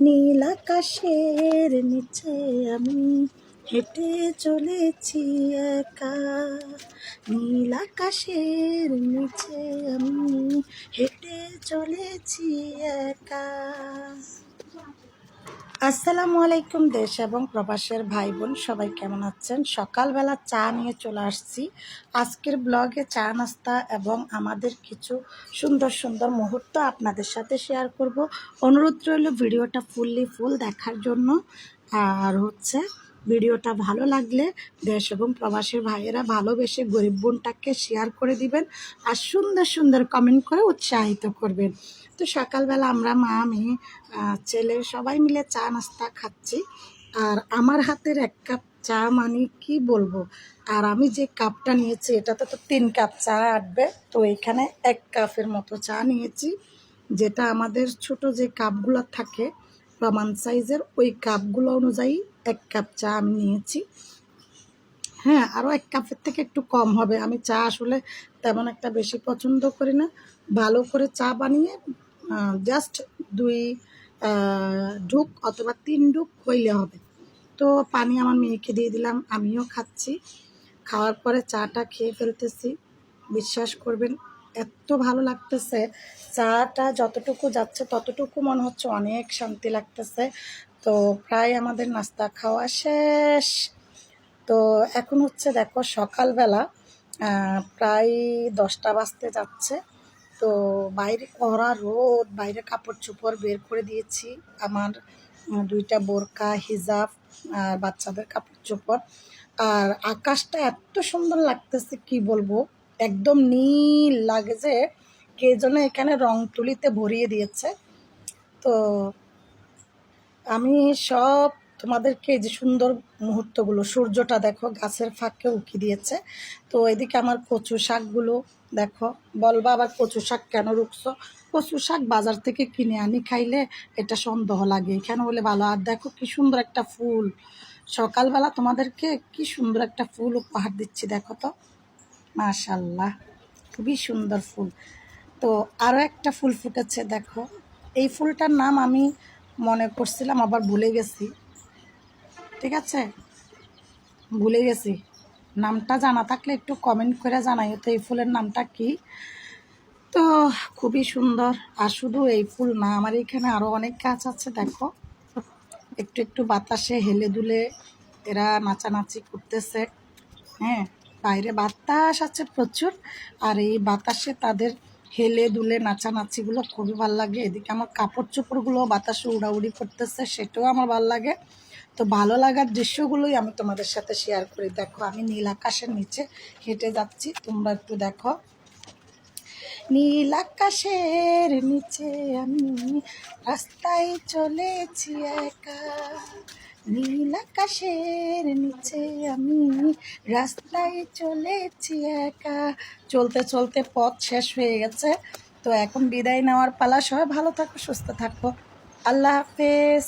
নীল আকাশের নিচে আমি হেঁটে চলেছি একা। নীল আকাশের নিচে আমি হেঁটে চলেছি একা। আসসালামু আলাইকুম, দেশ এবং প্রবাসের ভাই বোন সবাই কেমন আছেন? সকালবেলা চা নিয়ে চলে আসছি। আজকের ব্লগে চা নাস্তা এবং আমাদের কিছু সুন্দর সুন্দর মুহূর্ত আপনাদের সাথে শেয়ার করব। অনুরোধ রইল ভিডিওটা ফুললি ফুল দেখার জন্য। আর হচ্ছে ভিডিওটা ভালো লাগলে দেশ এবং প্রবাসীর ভাইয়েরা ভালোবেসে গরিব বোনটাকে শেয়ার করে দিবেন আর সুন্দর সুন্দর কমেন্ট করে উৎসাহিত করবেন। তো সকালবেলা আমরা মা আহ, ছেলে সবাই মিলে চা নাস্তা খাচ্ছি। আর আমার হাতের এক কাপ চা মানে কি বলব? আর আমি যে কাপটা নিয়েছি এটাতে তো তিন কাপ চা আটবে। তো এখানে এক কাপের মতো চা নিয়েছি যেটা আমাদের ছোট যে কাপগুলো থাকে প্রমাণ সাইজের ওই কাপগুলো অনুযায়ী এক কাপ চা আমি নিয়েছি। হ্যাঁ আরও এক কাপের থেকে একটু কম হবে। আমি চা আসলে তেমন একটা বেশি পছন্দ করি না। ভালো করে চা বানিয়ে জাস্ট দুই ঢুক অথবা তিন ঢুক হইলে হবে। তো পানি আমার মেয়েকে দিয়ে দিলাম, আমিও খাচ্ছি। খাওয়ার পরে চাটা খেয়ে ফেলতেছি। বিশ্বাস করবেন, এত ভালো লাগতেছে। চাটা যতটুকু যাচ্ছে ততটুকু মনে হচ্ছে অনেক শান্তি লাগতেছে। তো প্রায় আমাদের নাস্তা খাওয়া শেষ। তো এখন হচ্ছে দেখো সকালবেলা প্রায় দশটা বাজতে যাচ্ছে। তো বাইরে কড়া রোদ, বাইরে কাপড় চোপড় বের করে দিয়েছি। আমার দুইটা বোরকা, হিজাব আর বাচ্চাদের কাপড় চোপড় আর আকাশটা এত সুন্দর লাগতেছে, কি বলব? একদম নীল লাগে যে, কে যেন এখানে রং তুলিতে ভরিয়ে দিয়েছে। তো আমি সব তোমাদেরকে এই যে সুন্দর মুহূর্তগুলো, সূর্যটা দেখো, গাছের ফাঁককে উকি দিয়েছে। তো এদিকে আমার কচু শাকগুলো দেখো। বলবা আবার কচু শাক কেন রুখছো? কচু শাক বাজার থেকে কিনে আনি, খাইলে এটা সন্দেহ লাগে। এখানে বলে ভালো? আর দেখো কি সুন্দর একটা ফুল। সকালবেলা তোমাদেরকে কি সুন্দর একটা ফুল উপহার দিচ্ছি, দেখো তো। মাশাল্লাহ, খুবই সুন্দর ফুল। তো আরও একটা ফুল ফুটেছে, দেখো। এই ফুলটার নাম আমি মনে করছিলাম, আবার ভুলে গেছি। ঠিক আছে? ভুলে গেছি। নামটা জানা থাকলে একটু কমেন্ট করে জানাই তো এই ফুলের নামটা কি? তো খুবই সুন্দর। আর শুধু এই ফুল না, আমার এখানে আরও অনেক গাছ আছে, দেখো। একটু একটু বাতাসে হেলে দুলে এরা নাচানাচি করতেছে। হ্যাঁ বাইরে বাতাস আছে প্রচুর, আর এই বাতাসে তাদের হেলে দুলে নাচানাচিগুলো খুবই ভালো লাগে। এদিকে আমার কাপড় চোপড়গুলো বাতাসে উড়াউড়ি করতেছে, সেটাও আমার ভালো লাগে। তো ভালো লাগার দৃশ্যগুলোই আমি তোমাদের সাথে শেয়ার করি। দেখো, আমি নীল আকাশের নিচে হেঁটে যাচ্ছি, তোমরা একটু দেখো। নীল আকাশের নিচে আমি রাস্তায় চলেছি একা। নীল আকাশের নিচে আমি রাস্তায় চলেছি একা। চলতে চলতে পথ শেষ হয়ে গেছে। তো এখন বিদায় নেওয়ার পালা। সবাই ভালো থাকো, সুস্থ থাকো। আল্লাহ হাফেজ।